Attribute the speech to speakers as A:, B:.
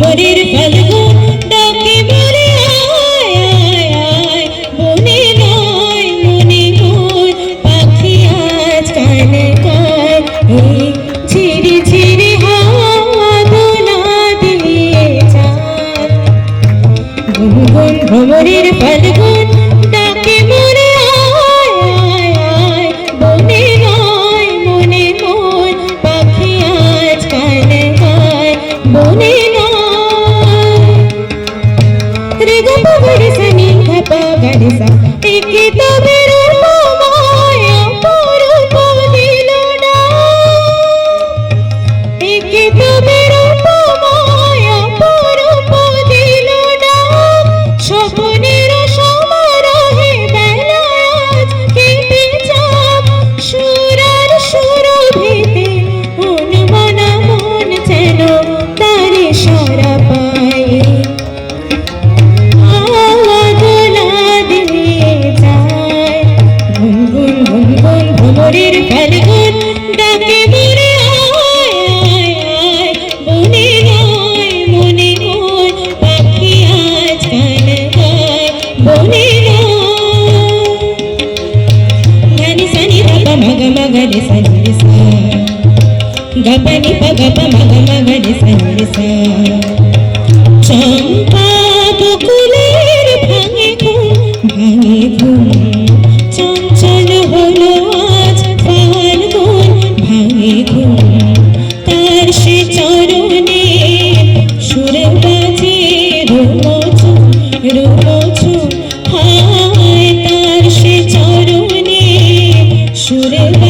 A: ভোরের ফাল্গুন ডাকে বলে মনে নয় মনে নয়, পাখি আজ কানে কয় ঝিরি ঝিরি গুনগুন ভ্রমরের ফাল্গুন, ডাকে মনে মনে নয় মনে নয়, পাখি আজ কানে কয়, মনে মায়া మగ సరి గప నిప గప మగ మగ సరి చంపా বকুলের ভাঙে ঘুম ভাঙে ঘুম চঞ্চল হলো আজ ফাল্গুন ভাঙে ঘুম তার সে চরণে সুরে বাজে রোমচু রোমচু হায় তার সে চরণে সুরে বাজে